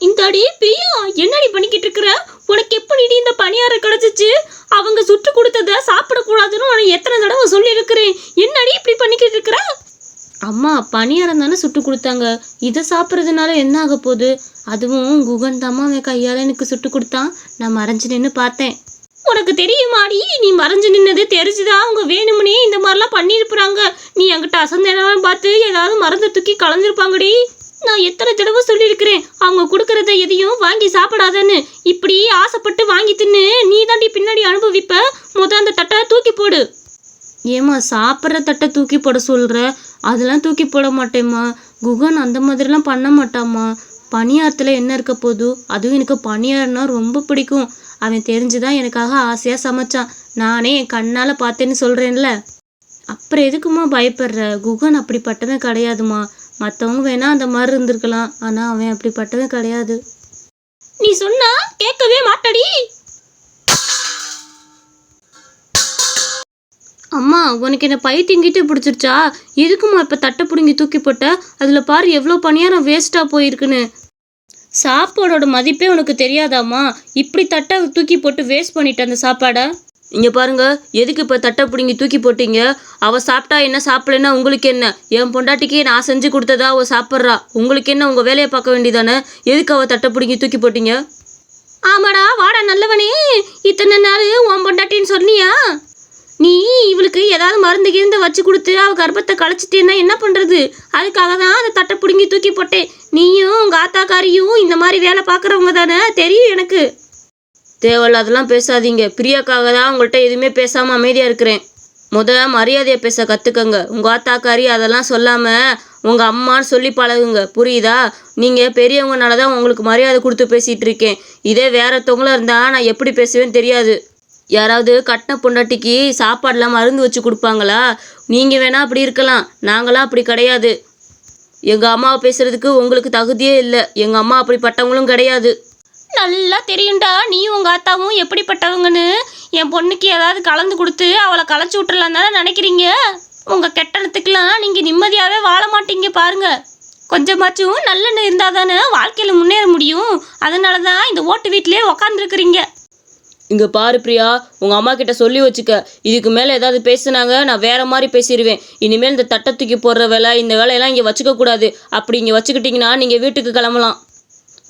இந்தாடி பிரியா என்னடி பண்ணிக்கிட்டு இருக்கிற? உனக்கு எப்படிடி இந்த பணியாரம் கிடச்சிச்சு? அவங்க சுட்டு கொடுத்தத சாப்பிடக்கூடாதுன்னு உனக்கு எத்தனை தடவை சொல்லியிருக்கிறேன். என்னடி இப்படி பண்ணிக்கிட்டு இருக்கிற? அம்மா பணியாரம் தானே சுட்டு கொடுத்தாங்க. இதை சாப்பிட்றதுனால என்ன ஆக போகுது? அதுவும் குகன் தாம்மா அவன் கையால் எனக்கு சுட்டு கொடுத்தான். நான் மறைஞ்சு நின்று பார்த்தேன். உனக்கு தெரியுமாடி? நீ மறைஞ்சு நின்னது தெரிஞ்சுதான் அவங்க வேணும்னே இந்த மாதிரிலாம் பண்ணியிருப்பாங்க நீ என்கிட்ட அசந்தேனம் பார்த்து ஏதாவது மறந்து தூக்கி கலந்துருப்பாங்கடி. நான் எத்தனை தடவை சொல்லியிருக்கிறேன் அவங்க கொடுக்கறத எதையும் வாங்கி சாப்பிடாதன்னு. இப்படி ஆசைப்பட்டு வாங்கி தின்னு நீ தாண்டி பின்னாடி அனுபவிப்ப முத அந்த தட்டை தூக்கி போடு. ஏம்மா சாப்பிட்ற தட்டை தூக்கி போட சொல்கிற அதெல்லாம் தூக்கி போட மாட்டேம்மா. குகன் அந்த மாதிரிலாம் பண்ண மாட்டாம்மா. பணியாரத்தில் என்ன இருக்க போதும் அதுவும் எனக்கு பணியாரம்னா ரொம்ப பிடிக்கும். அவன் தெரிஞ்சுதான் எனக்காக ஆசையாக சமைச்சான். நானே என் கண்ணால் பார்த்தேன்னு சொல்கிறேன்ல அப்புறம் எதுக்குமா பயப்படுற? குகன் அப்படிப்பட்டவன் கிடையாதுமா மற்றவங்க வேணா அந்த மாதிரி இருந்திருக்கலாம். ஆனால் அவன் அப்படிப்பட்டவன் கிடையாது. நீ சொன்னா கேட்கவே மாட்டடி. அம்மா உனக்கு என்ன பைத்தியங்கிட்டே பிடிச்சிருச்சா? எதுக்குமா இப்போ தட்டை பிடுங்கி தூக்கி போட்ட? அதில் பாரு எவ்வளோ பணியாரம் வேஸ்ட்டாக போயிருக்குன்னு. சாப்பாடோட மதிப்பே உனக்கு தெரியாதாம்மா? இப்படி தட்டை தூக்கி போட்டு வேஸ்ட் பண்ணிட்ட அந்த சாப்பாடை? இங்கே பாருங்கள் எதுக்கு இப்போ தட்டை பிடுங்கி தூக்கி போட்டீங்க? அவள் சாப்பிட்டா என்ன சாப்பிடலன்னா உங்களுக்கு என்ன? என் பொண்டாட்டிக்கு நான் செஞ்சு கொடுத்ததா அவள் சாப்பிட்றா. உங்களுக்கு என்ன உங்கள் வேலையை பார்க்க வேண்டியதானே? எதுக்கு அவள் தட்டை பிடுங்கி தூக்கி போட்டீங்க? ஆமாடா வாடா நல்லவனே. இத்தனை நாள் உன் பொண்டாட்டின்னு சொன்னியா? நீ இவளுக்கு ஏதாவது மருந்து கிருந்து வச்சு கொடுத்து அவள் கர்ப்பத்தை களைச்சிட்டேன்னா என்ன பண்ணுறது அதுக்காக தான் அந்த தட்டை பிடுங்கி தூக்கி போட்டேன். நீயும் உங்கள் ஆத்தாக்காரியும் இந்த மாதிரி வேலை பார்க்குறவங்க தானே? தெரியும் எனக்கு. தேவையில்லாதெல்லாம் பேசாதீங்க. பிரியாக்காக தான் உங்கள்கிட்ட எதுவுமே பேசாமல் அமைதியாக இருக்கிறேன். முதல்ல மரியாதையை பேச கற்றுக்கங்க உங்கள் ஆத்தாக்காரி அதெல்லாம் சொல்லாமல் உங்கள் அம்மான்னு சொல்லி பழகுங்க. புரியுதா? நீங்கள் பெரியவங்கனால தான் உங்களுக்கு மரியாதை கொடுத்து பேசிகிட்டு இருக்கேன். இதே வேறத்தவங்களா இருந்தால் நான் எப்படி பேசுவேன்னு தெரியாது. யாராவது கட்டின பொண்டாட்டிக்கு சாப்பாடெலாம் மருந்து வச்சு கொடுப்பாங்களா? நீங்கள் வேணால் அப்படி இருக்கலாம். நாங்களாம் அப்படி கிடையாது. எங்கள் அம்மாவை பேசுகிறதுக்கு உங்களுக்கு தகுதியே இல்லை. எங்கள் அம்மா அப்படிப்பட்டவங்களும் கிடையாது. நல்லா தெரியும்டா. தாத்தாவும் எப்படிப்பட்டவங்கன்னு என் பொண்ணுக்கு ஏதாவது கலந்து கொடுத்து அவளை களைச்சி விட்டுறலாம் தானே நினைக்கிறீங்க? உங்கள் கெட்டணத்துக்கெலாம் நீங்கள் நிம்மதியாகவே வாழ மாட்டீங்க பாருங்க. கொஞ்சமாச்சும் நல்லெண்ணெய் இருந்தால் தானே வாழ்க்கையில் முன்னேற முடியும். அதனால தான் இந்த ஓட்டு வீட்டிலே உக்காந்துருக்குறீங்க. இங்கே பாரு பிரியா உங்கள் அம்மா கிட்ட சொல்லி வச்சுக்க. இதுக்கு மேலே ஏதாவது பேசுனாங்க நான் வேற மாதிரி பேசிடுவேன் இனிமேல் இந்த தட்டை தூக்கி போடுற வேலை இந்த வேலையெல்லாம் இங்கே வச்சுக்கக்கூடாது அப்படி இங்கே வச்சுக்கிட்டிங்கன்னா நீங்கள் வீட்டுக்கு கிளம்பலாம்.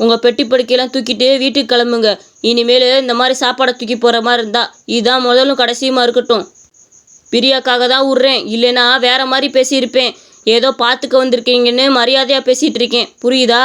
உங்கள் பெட்டி படுக்கையெல்லாம் தூக்கிட்டு வீட்டுக்கு கிளம்புங்க. இனிமேல் இந்த மாதிரி சாப்பாடை தூக்கி போகிற மாதிரி இருந்தால் இதுதான் முதலும் கடைசியுமா இருக்கட்டும். பிரியாக்காக தான் விட்றேன் இல்லைன்னா வேற மாதிரி பேசியிருப்பேன். ஏதோ பார்த்துக்க வந்திருக்கீங்கன்னு மரியாதையாக பேசிகிட்டு இருக்கேன். புரியுதா?